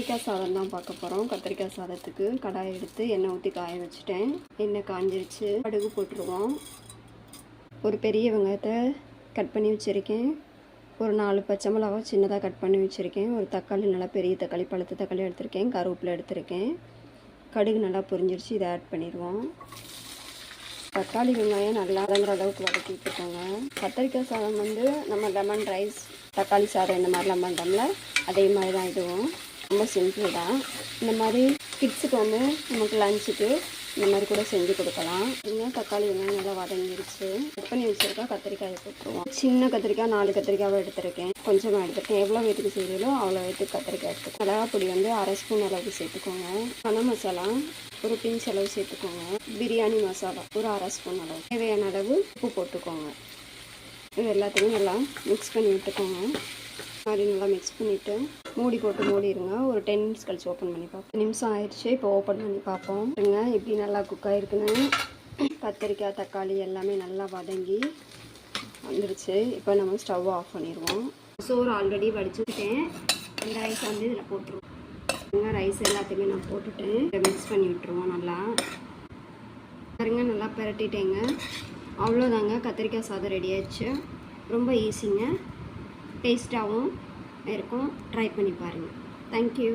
கத்திரிக்காய் சாதம் தான் பார்க்க போகிறோம் கத்திரிக்காய் சாதத்துக்கு கடாய் எடுத்து எண்ணெய் ஊற்றி காய வச்சுட்டேன். எண்ணெய் காஞ்சிருச்சு. கடுகு போட்டுருவோம். ஒரு பெரிய வெங்காயத்தை கட் பண்ணி வச்சுருக்கேன். ஒரு நாலு பச்சை மிளகா சின்னதாக கட் பண்ணி வச்சுருக்கேன். ஒரு தக்காளி நல்லா பெரிய தக்காளி பழுத்த தக்காளி எடுத்திருக்கேன். கருவேப்பிலை எடுத்திருக்கேன். கடுகு நல்லா பொரிஞ்சிருச்சு. இதை ஆட் பண்ணிடுவோம். தக்காளி வெங்காயம் நல்லா வதங்குற அளவுக்கு வதக்கி விட்டுக்கோங்க கத்திரிக்காய் சாதம் வந்து நம்ம லெமன் ரைஸ் தக்காளி சாதம் இந்த மாதிரிலாம் பண்ணுறோம்ல அதே மாதிரி தான் இதுவும். ரொம்ப சிம்பிள் தான் இந்த மாதிரி கிட்ஸுக்கு வந்து நமக்கு லஞ்சுக்கு இந்த மாதிரி கூட செஞ்சு கொடுக்கலாம். இன்னும் தக்காளி எல்லாம் நல்லா வதங்கிருச்சு. கட் பண்ணி வச்சுருக்கா கத்திரிக்காய் போட்டுருவோம். சின்ன கத்திரிக்காய் நாலு கத்திரிக்காவை எடுத்திருக்கேன். கொஞ்சமாக எடுத்துருக்கேன். எவ்வளோ வீட்டுக்கு செய்கிறீங்களோ அவ்வளோ வீட்டுக்கு கத்திரிக்காய் எடுத்துக்கோங்க. மிளகா பொடி வந்து அரை ஸ்பூன் அளவுக்கு சேர்த்துக்கோங்க. பனை மசாலா ஒரு பிஞ்ச் அளவு சேர்த்துக்கோங்க. பிரியாணி மசாலா ஒரு அரை ஸ்பூன் அளவு. தேவையான அளவு உப்பு போட்டுக்கோங்க. இது எல்லாத்தையும் நல்லா மிக்ஸ் பண்ணி விட்டுக்கோங்க. மாதிரி நல்லா மிக்ஸ் பண்ணிவிட்டு மூடி போட்டு மூடிடுங்க ஒரு டென் மினிட்ஸ் கழிச்சு ஓப்பன் பண்ணி பார்ப்போம் நிமிஷம் ஆயிடுச்சு. இப்போ ஓப்பன் பண்ணி பார்ப்போம் பாருங்க எப்படி நல்லா குக் ஆகிருக்குன்னு கத்திரிக்காய் தக்காளி எல்லாமே நல்லா வதங்கி வந்துருச்சு. இப்போ நம்ம ஸ்டவ் ஆஃப் பண்ணிடுவோம். சோறு ஆல்ரெடி வடிச்சுக்கிட்டேன் இந்த ரைஸ் வந்து இதில் போட்டுருவோம். ரைஸ் எல்லாத்தையுமே நான் போட்டுட்டேன் மிக்ஸ் பண்ணி விட்டுருவோம் நல்லா. பாருங்க நல்லா பிரட்டிட்டேங்க. அவ்வளோதாங்க. கத்திரிக்காய் சாதம் ரெடி ஆயிடுச்சு. ரொம்ப ஈஸிங்க டேஸ்ட்டாகவும் இருக்கும். ட்ரை பண்ணி பாருங்கள் தேங்க்யூ